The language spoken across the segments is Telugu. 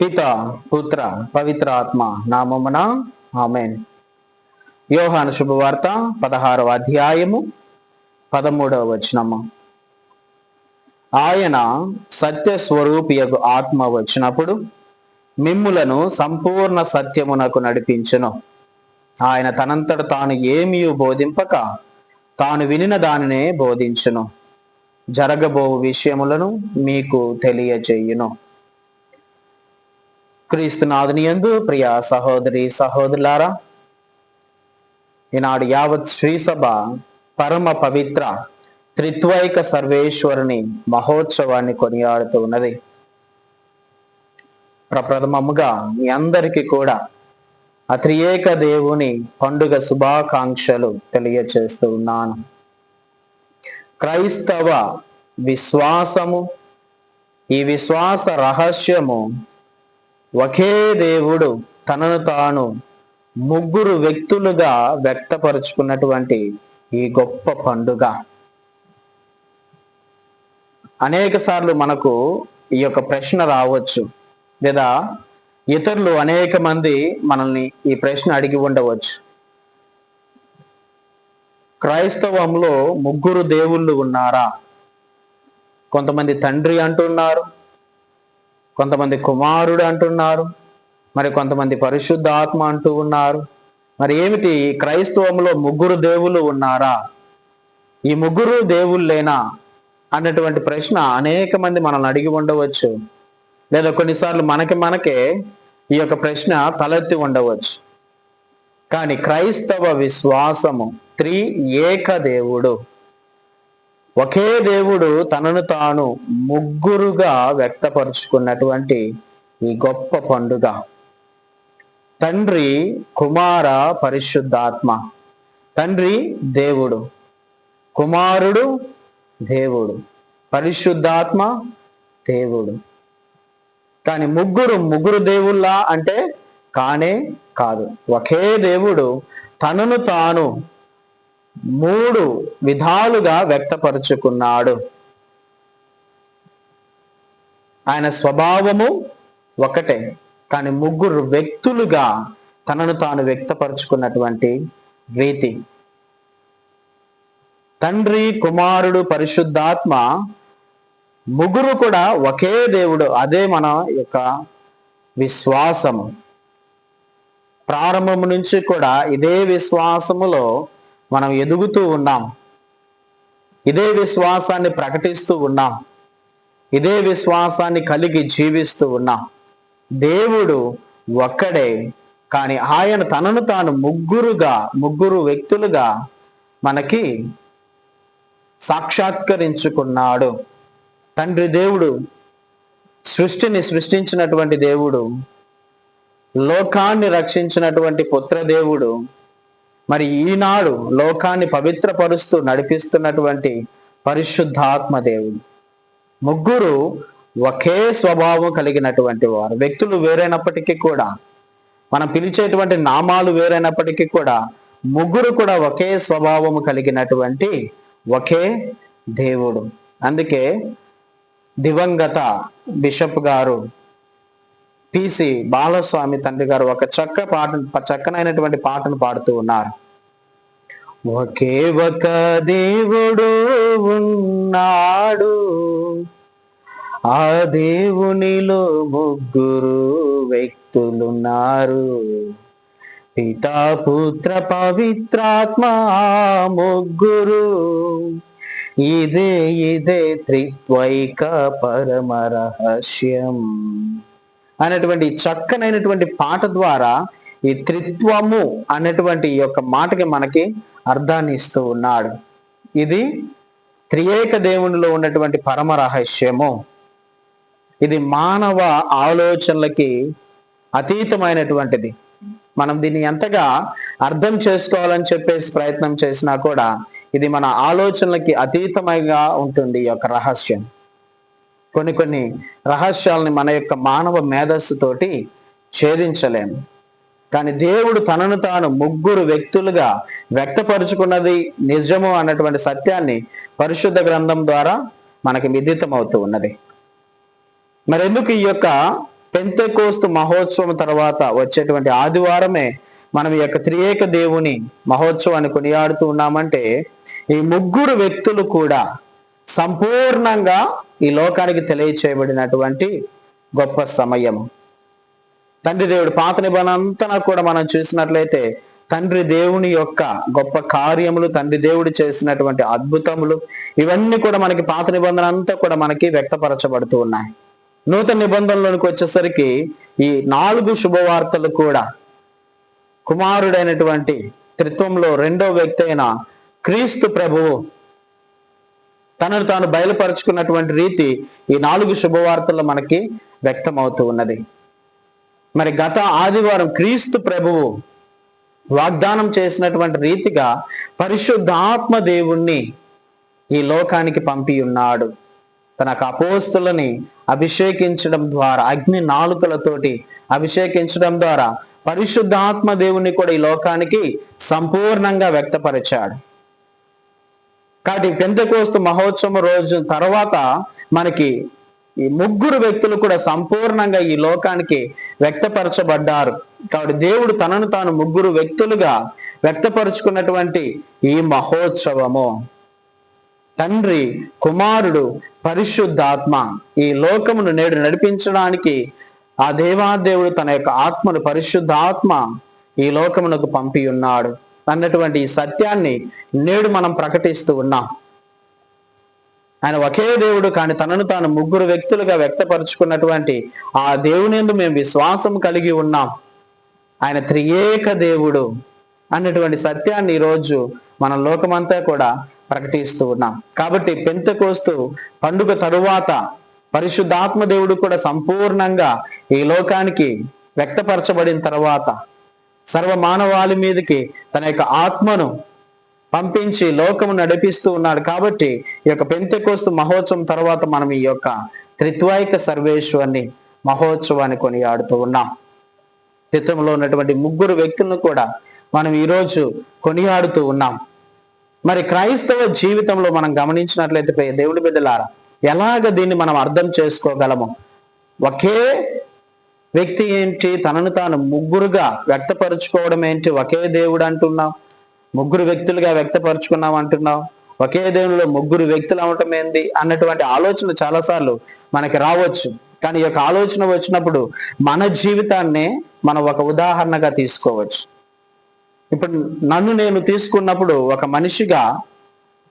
పిత పుత్ర పవిత్ర ఆత్మ నామమున ఆమెన్. యోహాను శుభవార్త పదహారవ అధ్యాయము పదమూడవ వచనము. ఆయన సత్య ఆత్మ వచ్చినప్పుడు మిమ్ములను సంపూర్ణ సత్యమునకు నడిపించును. ఆయన తనంతట తాను ఏమీ బోధింపక తాను వినిన దానినే బోధించును. జరగబో విషయములను మీకు తెలియజేయును క్రీస్తునాథుని యందు ప్రియ సహోదరి సహోదరులారా ఈనాడు యావత్ శ్రీసభ పరమ పవిత్ర త్రిత్వైక సర్వేశ్వరుని మహోత్సవాన్ని కొనియాడుతూ ఉన్నది. ప్రప్రథమముగా మీ అందరికీ కూడా ఆ త్రియేక దేవుని పండుగ శుభాకాంక్షలు తెలియచేస్తూ ఉన్నాను. క్రైస్తవ విశ్వాసము ఈ విశ్వాస రహస్యము ఒకే దేవుడు తనను తాను ముగ్గురు వ్యక్తులుగా వ్యక్తపరుచుకున్నటువంటి ఈ గొప్ప పండుగ. అనేక సార్లు మనకు ఈ యొక్క ప్రశ్న రావచ్చు. లేదా ఇతరులు అనేక మంది మనల్ని ఈ ప్రశ్న అడిగి ఉండవచ్చు. క్రైస్తవంలో ముగ్గురు దేవుళ్ళు ఉన్నారా? కొంతమంది తండ్రి అంటున్నారు కొంతమంది కుమారుడు అంటున్నారు మరి కొంతమంది పరిశుద్ధ ఆత్మ అంటూ ఉన్నారు. మరి ఏమిటి? క్రైస్తవంలో ముగ్గురు దేవుళ్ళు ఉన్నారా? ఈ ముగ్గురు దేవుళ్ళేనా? అన్నటువంటి ప్రశ్న అనేక మంది మనల్ని అడిగి ఉండవచ్చు. లేదా కొన్నిసార్లు మనకి మనకే ఈ యొక్క ప్రశ్న తలెత్తి ఉండవచ్చు. కానీ క్రైస్తవ విశ్వాసము త్రి ఏక దేవుడు. ఒకే దేవుడు తనను తాను ముగ్గురుగా వ్యక్తపరుచుకున్నటువంటి ఈ గొప్ప పండుగ. తండ్రి కుమార పరిశుద్ధాత్మ తండ్రి దేవుడు కుమారుడు దేవుడు పరిశుద్ధాత్మ దేవుడు. కానీ ముగ్గురు ముగ్గురు దేవుళ్ళా అంటే కానే కాదు. ఒకే దేవుడు తనను తాను మూడు విధాలుగా వ్యక్తపరుచుకున్నాడు. ఆయన స్వభావము ఒకటే కానీ ముగ్గురు వ్యక్తులుగా తనను తాను వ్యక్తపరుచుకున్నటువంటి రీతి. తండ్రి కుమారుడు పరిశుద్ధాత్మ ముగ్గురు కూడా ఒకే దేవుడు అదే మన యొక్క విశ్వాసము. ప్రారంభం నుంచి కూడా ఇదే విశ్వాసములో మనం ఎదుగుతూ ఉన్నాం. ఇదే విశ్వాసాన్ని ప్రకటిస్తూ ఉన్నాం. ఇదే విశ్వాసాన్ని కలిగి జీవిస్తూ ఉన్నాం. దేవుడు ఒక్కడే కానీ ఆయన తనను తాను ముగ్గురుగా ముగ్గురు వ్యక్తులుగా మనకి సాక్షాత్కరించుకున్నాడు. తండ్రి దేవుడు సృష్టిని సృష్టించినటువంటి దేవుడు లోకాన్ని రక్షించినటువంటి పుత్రదేవుడు మరి ఈనాడు లోకాన్ని పవిత్రపరుస్తూ నడిపిస్తున్నటువంటి పరిశుద్ధాత్మ దేవుడు. ముగ్గురు ఒకే స్వభావం కలిగినటువంటి వారు. వ్యక్తులు వేరైనప్పటికీ కూడా మనం పిలిచేటువంటి నామాలు వేరైనప్పటికీ కూడా ముగ్గురు కూడా ఒకే స్వభావము కలిగినటువంటి ఒకే దేవుడు. అందుకే దివంగత బిషప్ గారు పిసి బాలస్వామి తండ్రి గారు ఒక చక్క పాట చక్కనైనటువంటి పాటను పాడుతూ ఉన్నారు. ఒకే ఒక దేవుడు ఉన్నాడు. ఆ దేవునిలో ముగ్గురు వ్యక్తులున్నారు. పితా పుత్ర పవిత్రాత్మ ముగ్గురు. ఇదే ఇదే త్రిత్వైక పరమ రహస్యం. అనేటువంటి చక్కనైనటువంటి పాట ద్వారా ఈ త్రిత్వము అనేటువంటి యొక్క మాటకి మనకి అర్థాన్ని ఇస్తూ ఉన్నాడు. ఇది త్రియేక దేవునిలో ఉన్నటువంటి పరమ రహస్యము. ఇది మానవ ఆలోచనలకి అతీతమైనటువంటిది. మనం దీన్ని ఎంతగా అర్థం చేసుకోవాలని చెప్పేసి ప్రయత్నం చేసినా కూడా ఇది మన ఆలోచనలకి అతీతమైగా ఉంటుంది ఈ యొక్క రహస్యం. కొన్ని కొన్ని రహస్యాలని మన యొక్క మానవ మేధస్సుతోటి ఛేదించలేము. కానీ దేవుడు తనను తాను ముగ్గురు వ్యక్తులుగా వ్యక్తపరుచుకున్నది నిజము అన్నటువంటి సత్యాన్ని పరిశుద్ధ గ్రంథం ద్వారా మనకి విదితం అవుతూ ఉన్నది. మరి ఎందుకు ఈ యొక్క పెంతెకోస్తు మహోత్సవం తర్వాత వచ్చేటువంటి ఆదివారమే మనం ఈ యొక్క త్రియేక దేవుని మహోత్సవాన్ని కొనియాడుతూ ఉన్నామంటే ఈ ముగ్గురు వ్యక్తులు కూడా సంపూర్ణంగా ఈ లోకానికి తెలియచేయబడినటువంటి గొప్ప సమయము తండ్రి దేవుడు పాత నిబంధన అంతా కూడా మనం చూసినట్లయితే తండ్రి దేవుని యొక్క గొప్ప కార్యములు తండ్రి దేవుడు చేసినటువంటి అద్భుతములు ఇవన్నీ కూడా మనకి పాత నిబంధన అంతా కూడా మనకి వ్యక్తపరచబడుతూ ఉన్నాయి. నూతన నిబంధనలోనికి వచ్చేసరికి ఈ నాలుగు శుభవార్తలు కూడా కుమారుడైనటువంటి త్రిత్వంలో రెండో వ్యక్తి అయిన క్రీస్తు ప్రభువు తనను తాను బయలుపరుచుకున్నటువంటి రీతి ఈ నాలుగు శుభవార్తలు మనకి వ్యక్తమవుతూ ఉన్నది. మరి గత ఆదివారం క్రీస్తు ప్రభువు వాగ్దానం చేసినటువంటి రీతిగా పరిశుద్ధాత్మ దేవుణ్ణి ఈ లోకానికి పంపి ఉన్నాడు. తన అపోస్తులని అభిషేకించడం ద్వారా అగ్ని నాలుకలతోటి అభిషేకించడం ద్వారా పరిశుద్ధాత్మ దేవుణ్ణి కూడా ఈ లోకానికి సంపూర్ణంగా వ్యక్తపరిచాడు. కాబట్టి పెంతకోస్తు మహోత్సవం రోజు తర్వాత మనకి ఈ ముగ్గురు వ్యక్తులు కూడా సంపూర్ణంగా ఈ లోకానికి వ్యక్తపరచబడ్డారు. కాబట్టి దేవుడు తనను తాను ముగ్గురు వ్యక్తులుగా వ్యక్తపరుచుకున్నటువంటి ఈ మహోత్సవము. తండ్రి కుమారుడు పరిశుద్ధాత్మ ఈ లోకమును నేడు నడిపించడానికి ఆ దేవాదేవుడు తన యొక్క ఆత్మను పరిశుద్ధాత్మ ఈ లోకమునకు పంపి ఉన్నాడు అన్నటువంటి ఈ సత్యాన్ని నేడు మనం ప్రకటిస్తూ ఉన్నాం. ఆయన ఒకే దేవుడు కానీ తనను తాను ముగ్గురు వ్యక్తులుగా వ్యక్తపరుచుకున్నటువంటి ఆ దేవుని మేము విశ్వాసం కలిగి ఉన్నాం. ఆయన త్రియేక దేవుడు అన్నటువంటి సత్యాన్ని ఈరోజు మన లోకమంతా కూడా ప్రకటిస్తూ ఉన్నాం. కాబట్టి పెంతకోస్తు పండుగ తరువాత పరిశుద్ధాత్మ దేవుడు కూడా సంపూర్ణంగా ఈ లోకానికి వ్యక్తపరచబడిన తర్వాత సర్వ మానవాళి మీదకి తన యొక్క ఆత్మను పంపించి లోకము నడిపిస్తూ ఉన్నాడు కాబట్టి ఈ యొక్క పెంతెకోస్తు మహోత్సవం తర్వాత మనం ఈ యొక్క త్రిత్వాయిక సర్వేశ్వరిని మహోత్సవాన్ని కొనియాడుతూ ఉన్నాం. చిత్రంలో ఉన్నటువంటి ముగ్గురు వ్యక్తులను కూడా మనం ఈరోజు కొనియాడుతూ ఉన్నాం. మరి క్రైస్తవ జీవితంలో మనం గమనించినట్లయితే దేవుడి బిడ్డలారా ఎలాగ దీన్ని మనం అర్థం చేసుకోగలము? ఒకే వ్యక్తి ఏంటి? తనను తాను ముగ్గురుగా వ్యక్తపరుచుకోవడం ఏంటి? ఒకే దేవుడు అంటున్నాం. ముగ్గురు వ్యక్తులుగా వ్యక్తపరుచుకున్నాం అంటున్నాం ఒకే దేవునిలో ముగ్గురు వ్యక్తులు అవటం ఏంది? అన్నటువంటి ఆలోచన చాలాసార్లు మనకి రావచ్చు. కానీ ఈ యొక్క ఆలోచన వచ్చినప్పుడు మన జీవితాన్నే మనం ఒక ఉదాహరణగా తీసుకోవచ్చు. ఇప్పుడు నన్ను నేను తీసుకున్నప్పుడు ఒక మనిషిగా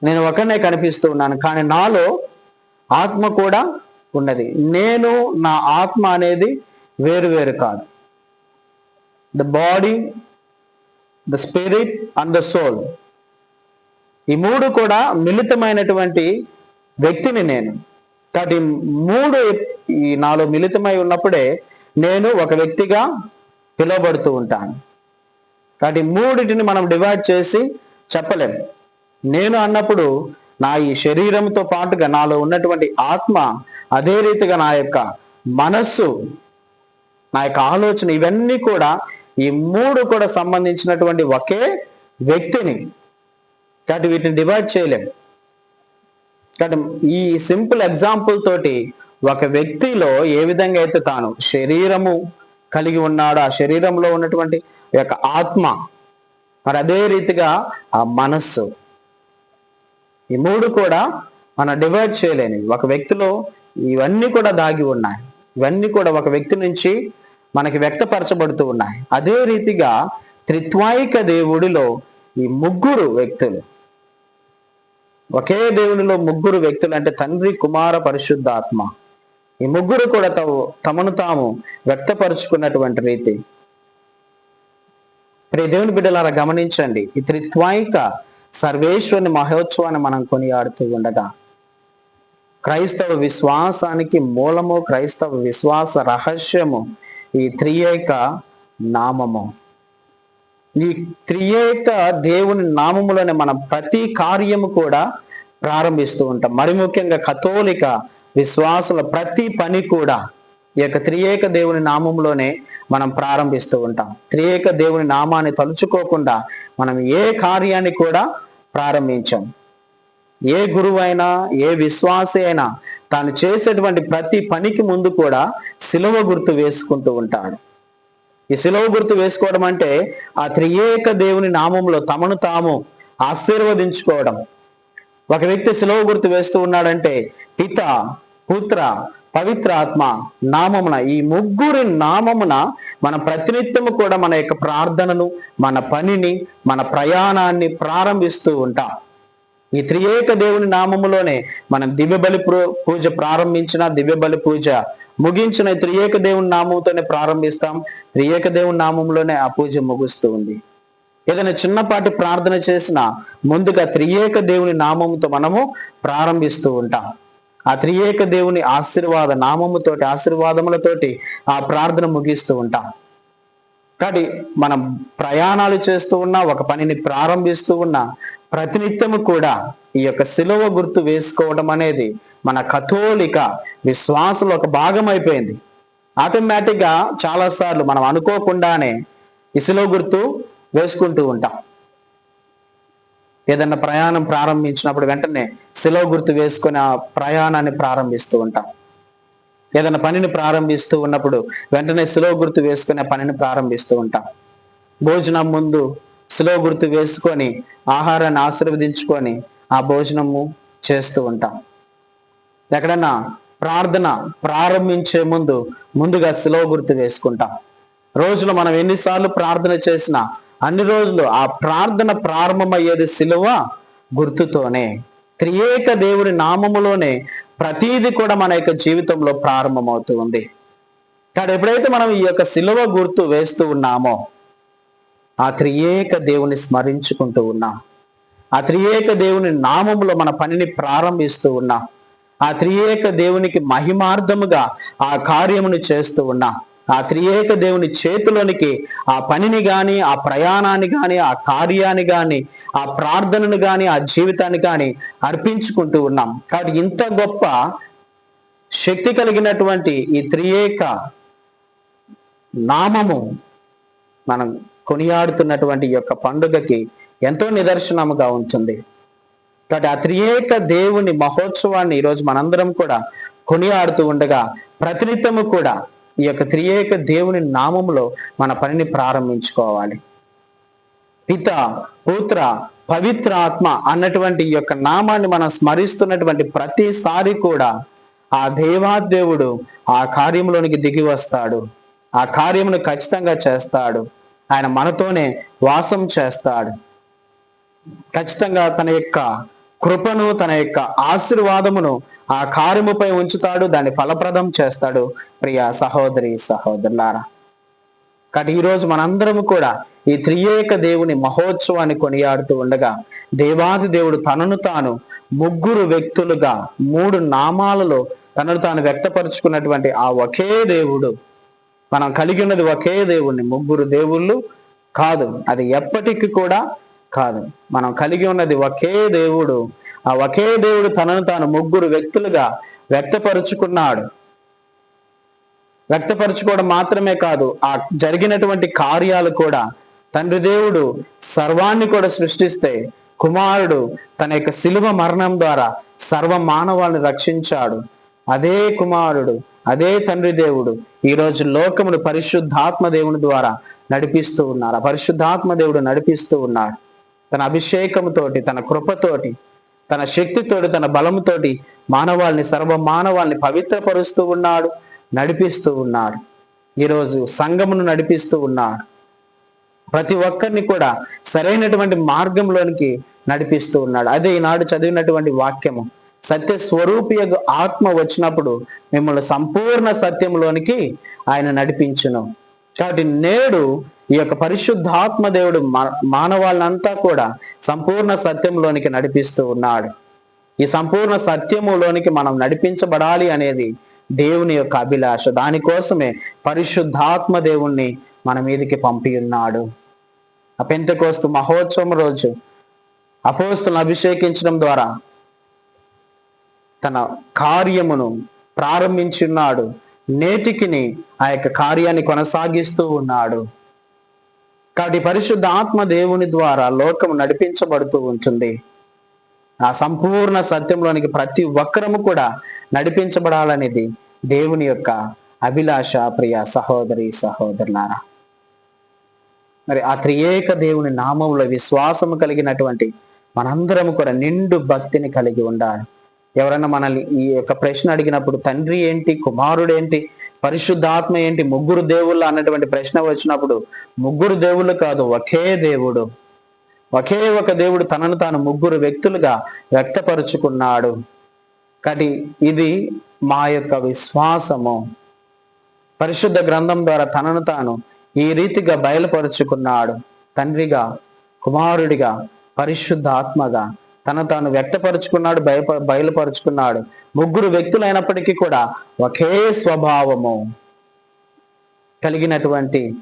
నేను ఒకనే కనిపిస్తూ ఉన్నాను. కానీ నాలో ఆత్మ కూడా ఉన్నది. నేను నా ఆత్మ అనేది వేరు వేరు కాదు. The body the spirit and the soul. ఈ మూడు కూడా మిళితమైనటువంటి వ్యక్తిని నేను. కాబట్టి మూడు ఈ నాలో మిళితమై ఉన్నప్పుడే నేను ఒక వ్యక్తిగా పిలువబడుతూ ఉంటాను. కాబట్టి మూడిటిని మనం డివైడ్ చేసి చెప్పలేం. నేను అన్నప్పుడు నా ఈ శరీరంతో పాటుగా నాలో ఉన్నటువంటి ఆత్మ అదే రీతిగా నా యొక్క మనస్సు నా యొక్క ఆలోచన ఇవన్నీ కూడా ఈ మూడు కూడా సంబంధించినటువంటి ఒకే వ్యక్తిని కాబట్టి వీటిని డివైడ్ చేయలేం. కాబట్టి ఈ సింపుల్ ఎగ్జాంపుల్ తోటి ఒక వ్యక్తిలో ఏ విధంగా అయితే తాను శరీరము కలిగి ఉన్నాడు ఆ శరీరంలో ఉన్నటువంటి యొక్క ఆత్మ మరి అదే రీతిగా ఆ మనస్సు ఈ మూడు కూడా మనం డివైడ్ చేయలేని ఒక వ్యక్తిలో ఇవన్నీ కూడా దాగి ఉన్నాయి. ఇవన్నీ కూడా ఒక వ్యక్తి నుంచి మనకి వ్యక్తపరచబడుతూ ఉన్నాయి. అదే రీతిగా త్రిత్వాయిక దేవుడిలో ఈ ముగ్గురు వ్యక్తులు. ఒకే దేవునిలో ముగ్గురు వ్యక్తులు అంటే తండ్రి కుమార పరిశుద్ధాత్మ. ఈ ముగ్గురు కూడా తమ తమను తాము వ్యక్తపరుచుకున్నటువంటి రీతి. ప్రియ దేవుని బిడ్డలారా గమనించండి. ఈ త్రిత్వాయిక సర్వేశ్వరుని మహోత్సవాన్ని మనం కొనియాడుతూ ఉండగా క్రైస్తవ విశ్వాసానికి మూలము క్రైస్తవ విశ్వాస రహస్యము ఈ త్రియేక నామము. ఈ త్రియేక దేవుని నామములోనే మనం ప్రతి కార్యము కూడా ప్రారంభిస్తూ ఉంటాం. మరి ముఖ్యంగా కథోలిక విశ్వాసుల ప్రతి పని కూడా ఈ యొక్క త్రియేక దేవుని నామంలోనే మనం ప్రారంభిస్తూ ఉంటాం. త్రియేక దేవుని నామాన్ని తలుచుకోకుండా మనం ఏ కార్యాన్ని కూడా ప్రారంభించాం. ఏ గురువైనా ఏ విశ్వాసి అయినా తాను చేసేటువంటి ప్రతి పనికి ముందు కూడా సిలువ గుర్తు వేసుకుంటూ ఉంటాడు. ఈ సిలువ గుర్తు వేసుకోవడం అంటే ఆ త్రియేక దేవుని నామంలో తమను తాము ఆశీర్వదించుకోవడం. ఒక వ్యక్తి సిలువ గుర్తు వేస్తూ ఉన్నాడంటే పిత పుత్ర పవిత్ర ఆత్మ నామమున ఈ ముగ్గురి నామమున మన ప్రతినిత్యము కూడా మన యొక్క ప్రార్థనను మన పనిని మన ప్రయాణాన్ని ప్రారంభిస్తూ ఉంటాం. ఈ త్రియేక దేవుని నామములోనే మనం దివ్య బలి పూజ ప్రారంభించిన దివ్య బలి పూజ ముగించిన త్రియేక దేవుని నామంతోనే ప్రారంభిస్తాం. త్రియేక దేవుని నామంలోనే ఆ పూజ ముగుస్తూ ఉంది. ఏదైనా చిన్నపాటి ప్రార్థన చేసినా ముందుగా త్రియేక దేవుని నామముతో మనము ప్రారంభిస్తూ ఉంటాం. ఆ త్రియేక దేవుని ఆశీర్వాద నామముతోటి ఆశీర్వాదములతోటి ఆ ప్రార్థన ముగిస్తూ ఉంటాం. కాబట్టి మనం ప్రయాణాలు చేస్తూ ఉన్నా ఒక పనిని ప్రారంభిస్తూ ఉన్నా ప్రతినిత్యము కూడా ఈ యొక్క సిలువ గుర్తు వేసుకోవడం అనేది మన కథోలిక విశ్వాసంలో ఒక భాగం అయిపోయింది ఆటోమేటిక్గా చాలా సార్లు మనం అనుకోకుండానే ఈ సిలువ గుర్తు వేసుకుంటూ ఉంటాం. ఏదన్నా ప్రయాణం ప్రారంభించినప్పుడు వెంటనే సిలువ గుర్తు వేసుకునే ఆ ప్రయాణాన్ని ప్రారంభిస్తూ ఉంటాం. ఏదైనా పనిని ప్రారంభిస్తూ ఉన్నప్పుడు వెంటనే సిలువ గుర్తు వేసుకునే పనిని ప్రారంభిస్తూ ఉంటాం. భోజనం ముందు స్లో గుర్తు వేసుకొని ఆహారాన్ని ఆశీర్వదించుకొని ఆ భోజనము చేస్తూ ఉంటాం. ఎక్కడన్నా ప్రార్థన ప్రారంభించే ముందు ముందుగా స్లో గుర్తు వేసుకుంటాం. రోజులో మనం ఎన్నిసార్లు ప్రార్థన చేసినా అన్ని రోజులు ఆ ప్రార్థన ప్రారంభమయ్యేది సిలువ గుర్తుతోనే. త్రియేక దేవుడి నామములోనే ప్రతీది కూడా మన యొక్క జీవితంలో ప్రారంభమవుతూ ఉంది. కానీ ఎప్పుడైతే మనం ఈ యొక్క సిలువ గుర్తు వేస్తూ ఉన్నామో ఆ త్రియేక దేవుని స్మరించుకుంటూ ఉన్నాం. ఆ త్రియేక దేవుని నామములో మన పనిని ప్రారంభిస్తూ ఉన్నాం. ఆ త్రియేక దేవునికి మహిమార్థముగా ఆ కార్యమును చేస్తూ ఉన్నాం. ఆ త్రియేక దేవుని చేతిలోనికి ఆ పనిని గాని ఆ ప్రయాణాన్ని గాని ఆ కార్యాన్ని గాని ఆ ప్రార్థనను గాని ఆ జీవితాన్ని గాని అర్పించుకుంటూ ఉన్నాం. కాబట్టి ఇంత గొప్ప శక్తి కలిగినటువంటి ఈ త్రియేక నామము మనం కొనియాడుతున్నటువంటి యొక్క పండుగకి ఎంతో నిదర్శనముగా ఉంటుంది కాబట్టి ఆ త్రియేక దేవుని మహోత్సవాన్ని ఈరోజు మనందరం కూడా కొనియాడుతూ ఉండగా ప్రతినిత్యము కూడా ఈ యొక్క త్రియేక దేవుని నామములో మన పనిని ప్రారంభించుకోవాలి. పిత పుత్ర పవిత్ర ఆత్మ అన్నటువంటి ఈ యొక్క నామాన్ని మనం స్మరిస్తున్నటువంటి ప్రతిసారి కూడా ఆ దేవాదేవుడు ఆ కార్యంలోనికి దిగి వస్తాడు. ఆ కార్యమును ఖచ్చితంగా చేస్తాడు. ఆయన మనతోనే వాసం చేస్తాడు. ఖచ్చితంగా తన యొక్క కృపను తన యొక్క ఆశీర్వాదమును ఆ కార్యముపై ఉంచుతాడు దాన్ని ఫలప్రదం చేస్తాడు. ప్రియ సహోదరి సహోదరులారా కాబట్టి ఈరోజు మనందరము కూడా ఈ త్రియేక దేవుని మహోత్సవాన్ని కొనియాడుతూ ఉండగా దేవాది దేవుడు తనను తాను ముగ్గురు వ్యక్తులుగా మూడు నామాలలో తనను తాను వ్యక్తపరుచుకున్నటువంటి ఆ ఒకే దేవుడు మనం కలిగి ఉన్నది ఒకే దేవుణ్ణి. ముగ్గురు దేవుళ్ళు కాదు. అది ఎప్పటికీ కూడా కాదు. మనం కలిగి ఉన్నది ఒకే దేవుడు. ఆ ఒకే దేవుడు తనను తాను ముగ్గురు వ్యక్తులుగా వ్యక్తపరుచుకున్నాడు. వ్యక్తపరచుకోవడం మాత్రమే కాదు ఆ జరిగినటువంటి కార్యాలు కూడా. తండ్రి దేవుడు సర్వాన్ని కూడా సృష్టిస్తే కుమారుడు తన యొక్క శిలువ మరణం ద్వారా సర్వ మానవాళిని రక్షించాడు. అదే కుమారుడు అదే తండ్రి దేవుడు ఈ రోజు లోకమును పరిశుద్ధాత్మ దేవుని ద్వారా నడిపిస్తూ ఉన్నారు. ఆ పరిశుద్ధాత్మ దేవుడు నడిపిస్తూ ఉన్నాడు. తన అభిషేకంతోటి తన కృపతోటి తన శక్తితోటి తన బలముతోటి మానవాల్ని సర్వ మానవాల్ని పవిత్రపరుస్తూ ఉన్నాడు నడిపిస్తూ ఉన్నాడు. ఈరోజు సంఘమును నడిపిస్తూ ఉన్నాడు. ప్రతి ఒక్కరిని కూడా సరైనటువంటి మార్గంలోనికి నడిపిస్తూ ఉన్నాడు. అదే ఈనాడు చదివినటువంటి వాక్యము. సత్య స్వరూపియగు ఆత్మ వచ్చినప్పుడు మిమ్మల్ని సంపూర్ణ సత్యంలోనికి ఆయన నడిపించును. కాబట్టి నేడు ఈ యొక్క పరిశుద్ధాత్మ దేవుడు మా- మానవాళ్ళంతా కూడా సంపూర్ణ సత్యంలోనికి నడిపిస్తూ ఉన్నాడు. ఈ సంపూర్ణ సత్యములోనికి మనం నడిపించబడాలి అనేది దేవుని యొక్క అభిలాష. దానికోసమే పరిశుద్ధాత్మ దేవుణ్ణి మన మీదకి పంపి ఉన్నాడు. ఆ పెంతకోస్తు మహోత్సవం రోజు అపోస్తులను అభిషేకించడం ద్వారా తన కార్యమును ప్రారంభించున్నాడు. నేటికిని ఆ యొక్క కార్యాన్ని కొనసాగిస్తూ ఉన్నాడు. కాబట్టి పరిశుద్ధ ఆత్మ దేవుని ద్వారా లోకము నడిపించబడుతూ ఉంటుంది. ఆ సంపూర్ణ సత్యంలోనికి ప్రతి ఒక్కరము కూడా నడిపించబడాలనేది దేవుని యొక్క అభిలాష ప్రియ సహోదరి సహోదరులారా. మరి ఆ త్రియేక దేవుని నామంలో విశ్వాసము కలిగినటువంటి మనందరము కూడా నిండు భక్తిని కలిగి ఉండాలి. ఎవరైనా మనల్ని ఈ యొక్క ప్రశ్న అడిగినప్పుడు తండ్రి ఏంటి కుమారుడు ఏంటి పరిశుద్ధాత్మ ఏంటి ముగ్గురు దేవుళ్ళు అన్నటువంటి ప్రశ్న వచ్చినప్పుడు ముగ్గురు దేవుళ్ళు కాదు ఒకే దేవుడు. ఒకే ఒక దేవుడు తనను తాను ముగ్గురు వ్యక్తులుగా వ్యక్తపరుచుకున్నాడు. కాబట్టి ఇది మా యొక్క విశ్వాసము. పరిశుద్ధ గ్రంథం ద్వారా తనను తాను ఈ రీతిగా బయలుపరుచుకున్నాడు. తండ్రిగా కుమారుడిగా పరిశుద్ధ ఆత్మగా తను తాను వ్యక్తపరుచుకున్నాడు బయ బయలుపరుచుకున్నాడు. ముగ్గురు వ్యక్తులైనప్పటికీ కూడా ఒకే స్వభావము కలిగినటువంటి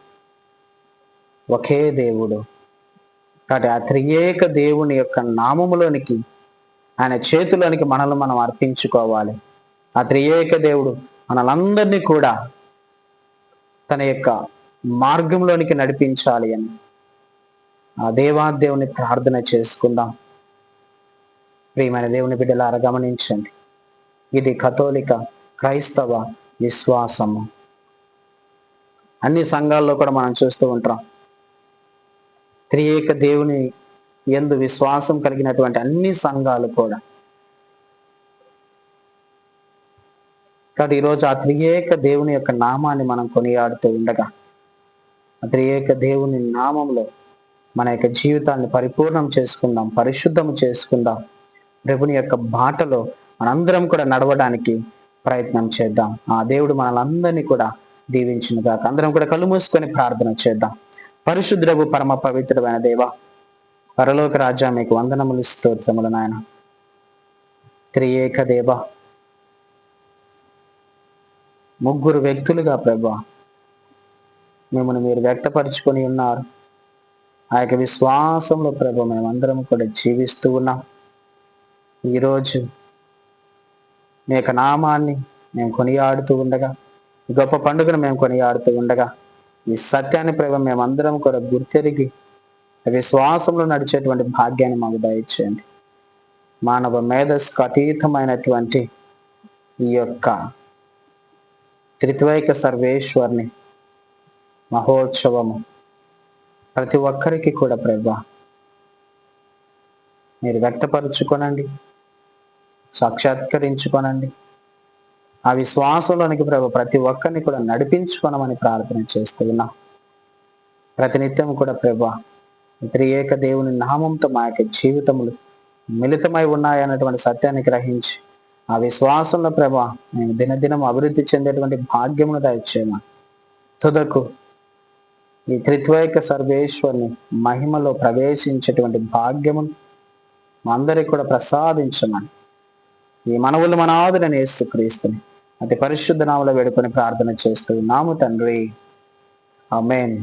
ఒకే దేవుడు. కాబట్టి ఆ త్రియేక దేవుని యొక్క నామములోనికి ఆయన చేతిలోనికి మనల్ని మనం అర్పించుకోవాలి. ఆ త్రియేక దేవుడు మనలందరినీ కూడా తన యొక్క మార్గంలోనికి నడిపించాలి అని. ఆ దేవాదేవుని ప్రార్థన చేసుకుందాం. ప్రియమైన దేవుని బిడ్డలారా గమనించండి. ఇది కథోలిక క్రైస్తవ విశ్వాసము. అన్ని సంఘాల్లో కూడా మనం చూస్తూ ఉంటాం. త్రియేక దేవుని ఎందు విశ్వాసం కలిగినటువంటి అన్ని సంఘాలు కూడా. కాబట్టి ఈరోజు ఆ త్రియేక దేవుని యొక్క నామాన్ని మనం కొనియాడుతూ ఉండగా ఆ త్రియేక దేవుని నామంలో మన యొక్క జీవితాన్ని పరిపూర్ణం చేసుకుందాం పరిశుద్ధం చేసుకుందాం. ప్రభుని యొక్క బాటలో మనందరం కూడా నడవడానికి ప్రయత్నం చేద్దాం. ఆ దేవుడు మనలందరినీ కూడా దీవించిన కాక అందరం కూడా కళ్ళు మూసుకొని ప్రార్థన చేద్దాం. పరిశుద్ధుడవు పరమ పవిత్రమైన దేవ పరలోక రాజా మీకు వందనములు స్తోత్రములు నాయన. త్రియేక దేవ ముగ్గురు వ్యక్తులుగా ప్రభా మిమ్మల్ని మీరు వ్యక్తపరుచుకొని ఉన్నారు. ఆ యొక్క విశ్వాసంలో ప్రభు మేమందరం కూడా జీవిస్తూ ఉన్నాం. ఈరోజు మీ యొక్క నామాన్ని మేము కొనియాడుతూ ఉండగా గొప్ప పండుగను మేము కొనియాడుతూ ఉండగా ఈ సత్యాన్ని ప్రభు మేమందరం కూడా గుర్తెరిగి విశ్వాసంలో నడిచేటువంటి భాగ్యాన్ని మాకు దయచేయండి. మానవ మేధస్సుకు అతీతమైనటువంటి ఈ యొక్క త్రిత్వైక సర్వేశ్వర్ని మహోత్సవము ప్రతి ఒక్కరికి కూడా ప్రభా మీరు వ్యక్తపరుచుకోనండి. సాక్షాత్కరించుకోనండి. ఆ విశ్వాసంలోనికి ప్రభు ప్రతి ఒక్కరిని కూడా నడిపించుకోనమని ప్రార్థన చేస్తూ ఉన్నాం. ప్రతినిత్యం కూడా ప్రభా త్రియేక దేవుని నామంతో మా యొక్క జీవితములు మిళితమై ఉన్నాయన్నటువంటి సత్యాన్ని గ్రహించి ఆ విశ్వాసంలో ప్రభా మేము దినదినం అభివృద్ధి చెందేటువంటి భాగ్యమును దయచేయమా. తుదకు ఈ త్రిత్వైక సర్వేశ్వరుని మహిమలో ప్రవేశించేటువంటి భాగ్యమును అందరికీ అందరికి కూడా ప్రసాదించమని ఈ మనవులు మన ఆదులని వేస్తూ క్రీస్తుని అతి పరిశుద్ధ నామలో వేడుకొని ప్రార్థన చేస్తూ నాము తండ్రి. అమేన్